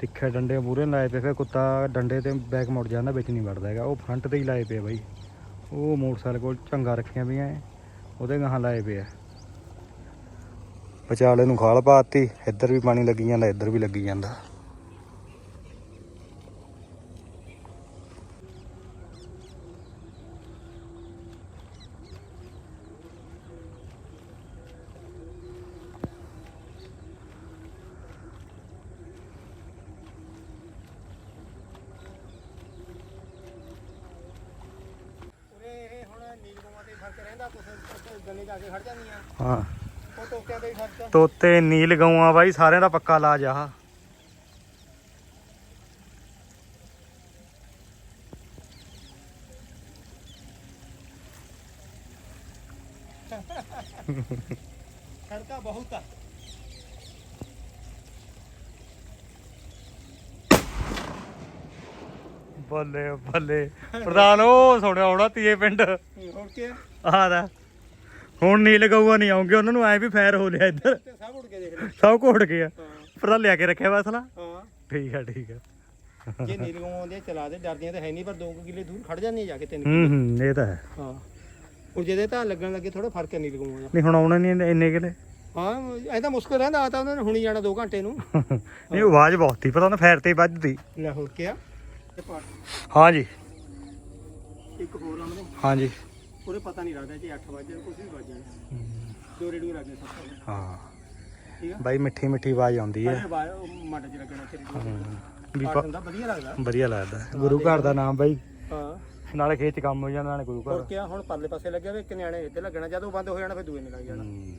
ਤਿੱਖੇ ਡੰਡੇ ਮੂਰੇ ਲਾਏ ਪਏ, ਫਿਰ ਕੁੱਤਾ ਡੰਡੇ ਤੇ ਬੈਕ ਮੁੜ ਜਾਂਦਾ, ਵਿੱਚ ਨਹੀਂ ਵੜਦਾ ਹੈਗਾ। ਉਹ ਫਰੰਟ ਤੇ ਹੀ ਲਾਏ ਪਏ ਬਾਈ। ਉਹ ਮੋਟਰਸਾਈਕਲ ਕੋਲ ਚੰਗਾ ਰੱਖੀਆਂ ਪਈਆਂ ਉਹਦੇ ਗਾਹਾਂ ਲਾਏ ਪਏ ਆ। ਵਿਚਾਲੇ ਨੂੰ ਖਾਲ ਪਾਤੀ, ਇੱਧਰ ਵੀ ਪਾਣੀ ਲੱਗੀ ਜਾਂਦਾ, ਇੱਧਰ ਵੀ ਲੱਗੀ ਜਾਂਦਾ ਉਰੇ ਇਹ ਹੁਣ ਨੀਲਗੋਆਂ ਤੇ ਫ਼ਰਕ ਰਹਿੰਦਾ ਕੁਛ ਗੰਨੇ ਜਾ ਕੇ ਖੜ ਜਾਂਦੀਆਂ ਹਾਂ। ਉਹ ਟੋਕਿਆਂ ਤੇ ਹੀ ਫ਼ਰਕ ਆ। ਤੋਤੇ ਨੀਲ ਗਊਆਂ ਬਾਈ ਸਾਰਿਆਂ ਦਾ ਪੱਕਾ ਇਲਾਜ ਆ ਖੜਕਾ ਬਹੁਤ ਆ। ਬੱਲੇ ਬੱਲੇ। ਪ੍ਰਧਾਨ ਉਹ ਸੁਣਿਆ ਹੋਣਾ ਤੀਏ ਪਿੰਡ। ਹੋਰ ਕੀ ਆ? ਆਹ ਦਾ ਹੁਣ ਨੀਲ ਗਊਆਂ ਨਹੀਂ ਆਉਂਗੇ ਉਹਨਾਂ ਨੂੰ ਐ ਵੀ ਫੈਰ ਹੋ ਲਿਆ ਇੱਧਰ। ਸਭ ਉੱਡ ਕੇ ਦੇਖ ਲੈ। ਸਭ ਘੋੜ ਗਿਆ ਪ੍ਰਧਾਨ ਲਿਆ ਕੇ ਰੱਖਿਆ ਵਸਲਾ ਹਾਂ। ਠੀਕ ਆ ਠੀਕ ਆ। ਜੇ ਨੀਲਗੋਂ ਆਉਂਦੇ ਚਲਾ ਦੇ ਡਰਦੀਆਂ ਤਾਂ ਹੈ ਨਹੀਂ ਪਰ 2 ਕਿਲੇ ਦੂਰ ਖੜ ਜਾਂਦੀਆਂ ਜਾ ਕੇ ਤਿੰਨ ਹੂੰ ਹੂੰ ਇਹ ਤਾਂ ਹੈ। ਹਾਂ। ਹੁਣ ਜਿਹਦੇ ਤਾਂ ਲੱਗਣ ਲੱਗੇ ਥੋੜਾ ਫ਼ਰਕ ਹੈ ਨੀਲਗੋਂ ਦਾ। ਨਹੀਂ ਹੁਣ ਆਉਣਾ ਨਹੀਂ ਇੰਨੇ ਕਿਲੇ। ਹਾਂ ਐ ਤਾਂ ਮੁਸ਼ਕਲ ਰਹਿੰਦਾ ਆ ਤਾਂ ਉਹਨਾਂ ਨੇ ਹੁਣੀ ਜਾਣਾ 2 ਘੰਟੇ ਨੂੰ। ਨਹੀਂ ਆਵਾਜ਼ ਬਹੁਤ ਹੀ ਪਤਾ ਫੈਰ ਤੇ ਵੱਜਦੀ। ਲੈ ਹੋਰ ਕੀ ਆ? ਇਹ ਪਾਟ ਹਾਂ ਜੀ ਇੱਕ ਹੋਰ ਆਮਨੇ ਹਾਂ ਜੀ ਉਹਦੇ ਪਤਾ ਨਹੀਂ ਲੱਗਦਾ ਜੇ 8 ਵਜੇ ਕੁਝ ਵੀ ਵੱਜ ਦੋ ਰੇਡੀਓ ਲੱਗੇ ਸਭ ਤੋਂ ਹਾਂ। ਠੀਕ ਆ? ਬਾਈ ਮਿੱਠੀ ਮਿੱਠੀ ਆਵਾਜ਼ ਆਉਂਦੀ ਹੈ। ਅਰੇ ਬਾਹਰ ਮੱਡ ਚ ਲੱਗਣਾ ਤੇ ਵੀ ਪ- ਹੁੰਦਾ ਵਧੀਆ ਲੱਗਦਾ। ਵਧੀਆ ਲੱਗਦਾ। ਗੁਰੂ ਘਰ ਦਾ ਨਾਮ ਬਾਈ। ਹਾਂ। ਨਾਲੇ ਖੇਤ 'ਚ ਕੰਮ ਹੋ ਜਾਂਦਾ ਨਾਲੇ ਗੁਰੂ ਹੋਰ ਘਰ ਹੁਣ ਪਰਲੇ ਪਾਸੇ ਲੱਗਿਆ ਵੇ ਇੱਕ ਨਿਆਣੇ ਇੱਥੇ ਲੱਗਣਾ ਜਦੋਂ ਬੰਦ ਹੋ ਜਾਣਾ ਫਿਰ ਦੂਏ ਨੇ ਲੱਗ ਜਾਣਾ। ਹੂੰ।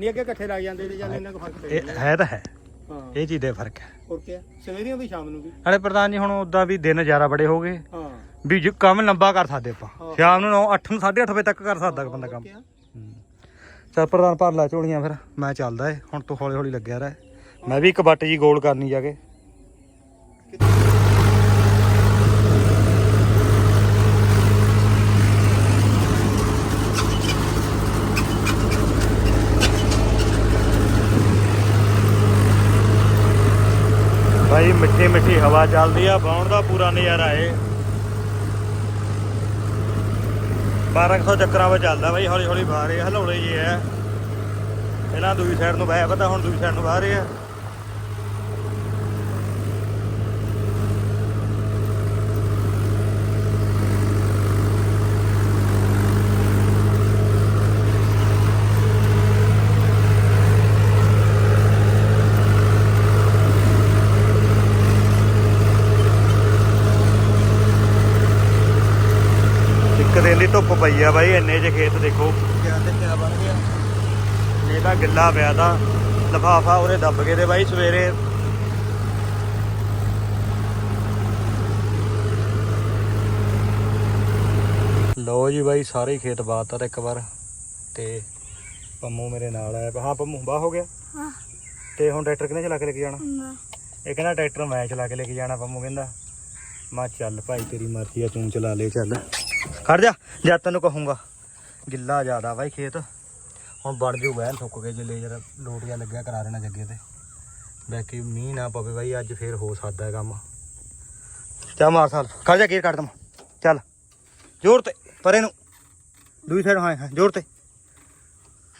ਨਹੀਂ ਅੱਗੇ ਇਕੱਠੇ ਲੱਗ ਜਾਂਦੇ ਤੇ ਚੱਲ ਇਹਨਾਂ ਕੋ ਫ਼ਰਕ ਪੈ ਇਹ ਜਾਂਦਾ। ਹੈ ਤਾਂ ਹੈ। ਹਾਂ। ਇਹ ਚੀਜ਼ ਦਾ ਫ਼ਰਕ ਹੈ। ਹੋਰ ਕੀ ਸਵੇਰੇ ਵੀ ਸ਼ਾਮ ਨੂੰ ਵੀ। ਨਾਲੇ ਪ੍ਰਧਾਨ ਜੀ ਹੁਣ ਉਦਾਂ ਵੀ ਦਿਨ ਜ਼ਿਆਦਾ ਬੜੇ ਹੋ ਗਏ। ਹਾਂ। ਵੀ ਜੇ ਕੰਮ ਲੰਬਾ ਕਰ ਸਕਦੇ ਆਪਾਂ। ਸ਼ਾਮ ਨੂੰ 8 ਨੂੰ 8:30 ਵਜੇ ਤੱਕ ਕਰ ਸਕਦਾ ਬੰਦਾ ਕੰਮ। ਚੱਲ ਪ੍ਰਧਾਨ ਭਰ ਲੈ ਝੋਲੀਆਂ ਫਿਰ। ਮੈਂ ਚੱਲਦਾ ਏ। ਹੁਣ ਤੂੰ ਹੌਲੀ ਹੌਲੀ ਲੱਗਿਆ ਰਹਿ। ਮੈਂ ਵੀ ਇੱਕ ਬੱਟ ਜੀ ਗੋਲ ਕਰਨੀ ਜਾ ਕੇ। ਮਿੱਠੀ ਮਿੱਠੀ ਹਵਾ ਚੱਲਦੀ ਆ, ਬਾਉਣ ਦਾ ਪੂਰਾ ਨਜ਼ਾਰਾ ਏ। 1200 ਚੱਕਰਾਂ 'ਤੇ ਚੱਲਦਾ ਬਾਈ ਹੌਲੀ ਹੌਲੀ ਬਾਹਰ ਇਹ ਹਲੌਲੇ ਜੇ ਐ ਇਹਨਾਂ ਦੂਜੀ ਸਾਈਡ ਨੂੰ ਬਹਿ, ਪਤਾ ਹੁਣ ਦੂਜੀ ਸਾਈਡ ਨੂੰ ਬਾਹਰ ਆ। ਧੁੱਪ ਪਈ ਆ ਬਾਈ ਇੰਨੇ ਜੇ ਖੇਤ ਦੇਖੋ। ਕਿਆ ਤੇ ਕਿਆ ਬਣ ਗਿਆ। ਇਹ ਤਾਂ ਗਿੱਲਾ ਪਿਆ ਤਾਂ ਲਫਾਫਾ ਉਹਨੇ ਦੱਬ ਕੇ ਤੇ ਬਾਈ ਸਵੇਰੇ। ਲੋ ਜੀ ਬਾਈ ਸਾਰੇ ਖੇਤ ਬਾਤਾ ਤਾਂ ਇੱਕ ਵਾਰ। ਤੇ ਪੰਮੂ ਮੇਰੇ ਨਾਲ ਆਇਆ ਹਾਂ ਪੰਮੂ ਬਾਹ ਹੋ ਗਿਆ। ਹਾਂ। ਤੇ ਹੁਣ ਟਰੈਕਟਰ ਕਿਹਨੇ ਚਲਾ ਕੇ ਲੈ ਕੇ ਜਾਣਾ? ਇਹ ਕਹਿੰਦਾ ਟਰੈਕਟਰ ਮੈਂ ਚਲਾ ਕੇ ਲੈ ਕੇ ਜਾਣਾ ਪੰਮੂ ਕਹਿੰਦਾ। ਮੈਂ ਕਿਹਾ ਚੱਲ ਭਾਈ ਤੇਰੀ ਮਰਜ਼ੀ ਆ ਤੂੰ ਚਲਾ ਲੈ ਚੱਲ। ਖੜ ਜਾ ਜਦ ਤੈਨੂੰ ਕਹੂੰਗਾ। ਗਿੱਲਾ ਜ਼ਿਆਦਾ ਬਾਈ ਖੇਤ। ਹੁਣ ਬਣ ਜੂ ਵੈਨ ਸੁੱਕ ਕੇ ਜੇ ਲੇਜਰ ਲੋਟੀਆਂ ਲੱਗਿਆ ਕਰਾ ਦੇਣਾ ਜੱਗੇ ਤੇ। ਬਾਕੀ ਮੀਂਹ ਨਾ ਪਵੇ ਬਾਈ ਅੱਜ ਫੇਰ ਹੋ ਸਕਦਾ ਹੈ ਕੰਮ। ਚਾ ਮਾਰ ਸਾਲ ਖੜ ਜਾ ਗੇਰ ਕੱਢ ਦਮ। ਚੱਲ ਜ਼ੋਰ ਤੇ ਪਰੇ ਨੂੰ। ਦੂਜੀ ਸਾਈਡ ਹਾਂ ਜ਼ੋਰ ਤੇ।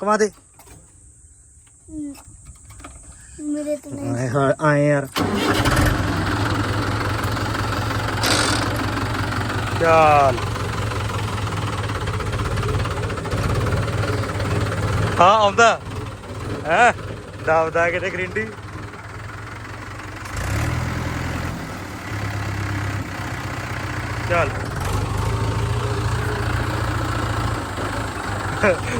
ਕਮਾ ਦੇ। ਮੇਰੇ ਤੋਂ ਨਹੀਂ। ਆਏ ਯਾਰ। ਚੱਲ। ਹਾਂ, ਆਉਂਦਾ। ਹੈ? ਦਬਦਾ ਕਿਤੇ ਗਰਿੰਡੀ ਚੱਲ।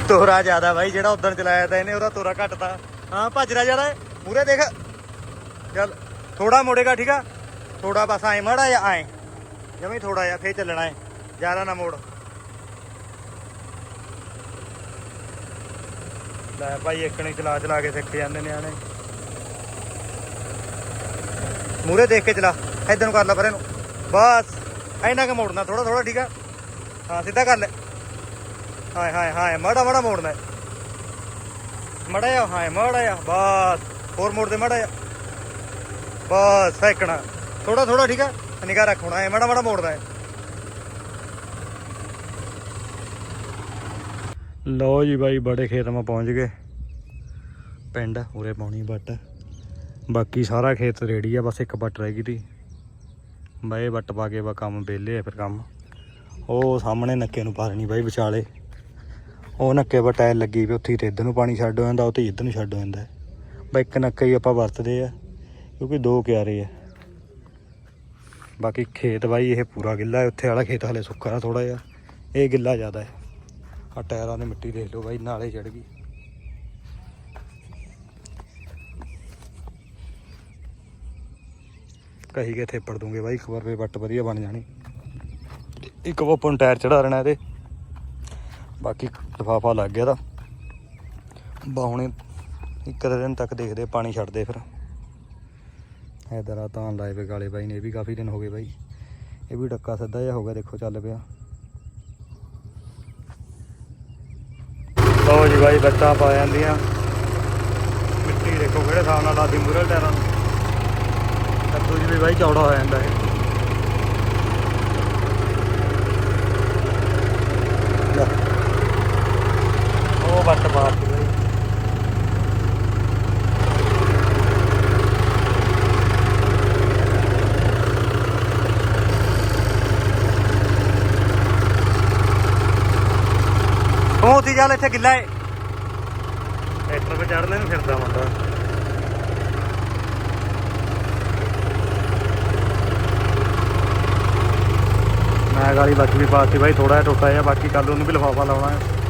ਤੋਰਾ ਜ਼ਿਆਦਾ ਬਾਈ, ਜਿਹੜਾ ਉਦੋਂ ਚਲਾਇਆ ਤਾਂ ਇਹਨੇ, ਉਹਦਾ ਤੋਰਾ ਘਟਤਾ ਹਾਂ ਭੱਜਰਾ ਜ਼ਿਆਦਾ ਹੈ ਮੂਰੇ ਦੇਖ। ਚੱਲ ਥੋੜਾ ਮੋੜੇਗਾ ਠੀਕ ਆ? ਥੋੜਾ ਬਸ ਐ, ਮੜਾ ਜਾਂ ਐ। ਜਮੀ ਥੋੜਾ ਜਿਹਾ, ਫੇਰ ਚੱਲਣਾ ਹੈ ਜ਼ਿਆਦਾ ਨਾ ਮੋੜ। ਲੈ ਭਾਈ ਇੱਕ ਨੇ ਚਲਾ ਚਲਾ ਕੇ ਸਿੱਖ ਜਾਂਦੇ ਨਿਆਣੇ। ਮੂਰੇ ਦੇਖ ਕੇ ਚਲਾ ਇਧਰ ਨੂੰ ਕਰ ਲੈ ਪਰੇ ਨੂੰ। ਬਸ ਐਨਾ ਕਿ ਮੋੜਨਾ ਥੋੜਾ ਥੋੜਾ ਠੀਕ ਆ? ਹਾਂ, ਸਿੱਧਾ ਕਰ ਲੈ। ਹਾਏ ਹਾਏ ਹਾਏ, ਮੜਾ ਮੜਾ ਮੋੜਨਾ ਹੈ। ਮੜਾ ਹਾਏ ਮੜਾ ਜਾ ਬਸ, ਹੋਰ ਮੋੜ ਦੇ ਮੜਾ ਬਸ ਸੈਕਣਾ ਥੋੜਾ ਥੋੜਾ ਠੀਕ ਆ? ਨਿਗਾਹ ਰੱਖਣਾ ਹੈ ਮੜਾ ਮੜਾ ਮੋੜਦਾ ਹੈ। ਲਓ ਜੀ ਬਾਈ, ਬੜੇ ਖੇਤ ਮਾ ਪਹੁੰਚ ਗਏ। ਪਿੰਡ, ਉਰੇ ਪਾਉਣੀ ਬੱਟ ਬਾਕੀ ਸਾਰਾ ਖੇਤ ਰੇੜੀ ਆ, ਬਸ ਇੱਕ ਬੱਟ ਰਹਿ ਗਈ ਤੀ। ਬਾਈ ਬੱਟ ਪਾ ਕੇ ਬਾ ਕੰਮ ਵਿਹਲੇ ਆ ਫਿਰ ਕੰਮ। ਉਹ ਸਾਹਮਣੇ ਨੱਕੇ ਨੂੰ ਪਾਰਨੀ ਬਾਈ ਵਿਚਾਲੇ। ਉਹ ਨੱਕੇ ਪਰ ਟਾਇਰ ਲੱਗੀ ਵੀ, ਉੱਥੇ ਹੀ ਤੇ ਇੱਧਰ ਨੂੰ ਪਾਣੀ ਛੱਡ ਹੋ ਜਾਂਦਾ, ਉੱਥੇ ਹੀ ਇੱਧਰ ਨੂੰ ਛੱਡ ਹੋ ਜਾਂਦਾ। ਬਈ ਇੱਕ ਨੱਕਾ ਹੀ ਆਪਾਂ ਵਰਤਦੇ ਆ, ਕਿਉਂਕਿ ਦੋ ਕਿਆਰੇ ਆ। ਬਾਕੀ ਖੇਤ ਬਾਈ, ਇਹ ਪੂਰਾ ਗਿੱਲਾ ਉੱਥੇ ਵਾਲਾ ਖੇਤ ਹਲੇ ਸੁੱਕਾ ਥੋੜਾ ਜਿਹਾ। ਇਹ ਗਿੱਲਾ ਜ਼ਿਆਦਾ ਹੈ। ਆ ਟਾਇਰਾਂ ਦੀ ਮਿੱਟੀ ਦੇਖ ਲਓ ਬਾਈ, ਨਾਲੇ ਚੜ ਗਈ। ਕਹੀ ਕੇ ਥੇਪੜ ਦੂੰਗੇ ਬਾਈ, ਇੱਕ ਵਾਰ ਫੇ ਵੱਟ ਵਧੀਆ ਬਣ ਜਾਣੀ। ਇੱਕ ਓਪਨ ਟਾਇਰ ਚੜਾ ਦੇਣਾ ਇਹਦੇ। ਬਾਕੀ ਲਿਫਾਫਾ ਲੱਗ ਗਿਆ ਤਾਂ ਬਾਹੁਣੇ ਇੱਕ ਦਿਨ ਤੱਕ ਦੇਖਦੇ ਪਾਣੀ ਛੱਡਦੇ ਫਿਰ। ਇਧਰ ਆ ਤਾਂ ਲਾਏ ਵੇ ਗਾਲੇ ਬਾਈ ਨੇ, ਇਹ ਵੀ ਕਾਫੀ ਦਿਨ ਹੋ ਗਏ ਬਾਈ। ਇਹ ਵੀ ਡੱਕਾ ਸਿੱਧਾ ਜਿਹਾ ਹੋ ਗਿਆ, ਦੇਖੋ ਚੱਲ ਪਿਆ ਲਓ ਜੀ ਬਾਈ ਬੱਟਾਂ ਪਾ ਜਾਂਦੀਆਂ। ਮਿੱਟੀ ਦੇਖੋ ਕਿਹੜੇ ਹਿਸਾਬ ਨਾਲ ਲਾਦੀ ਮੂਰਲ ਟਾਇਰਾਂ ਨੂੰ। ਕੱਦੂ ਜੀ ਵੀ ਬਾਈ ਚੌੜਾ ਹੋ ਜਾਂਦਾ ਇਹ। ਉਹ ਬੱਟ ਪਾਤੀ ਬਾਈ। ਉਹ ਉੱਥੇ ਚੱਲ ਇੱਥੇ ਗਿੱਲਾ ਏ ਟਰੈਕਟਰ 'ਤੇ ਚੜਨੇ ਨੂੰ ਫਿਰਦਾ ਮੁੰਡਾ ਮੈਂ ਗਾਲੀ ਬਾਕੀ ਵੀ ਪਾਤੀ ਬਾਈ ਥੋੜਾ ਜਿਹਾ ਟੁੱਟਾ ਜਿਹਾ, ਬਾਕੀ ਕੱਲ ਉਹਨੂੰ ਵੀ ਲਿਫਾਫਾ ਲਾਉਣਾ ਹੈ।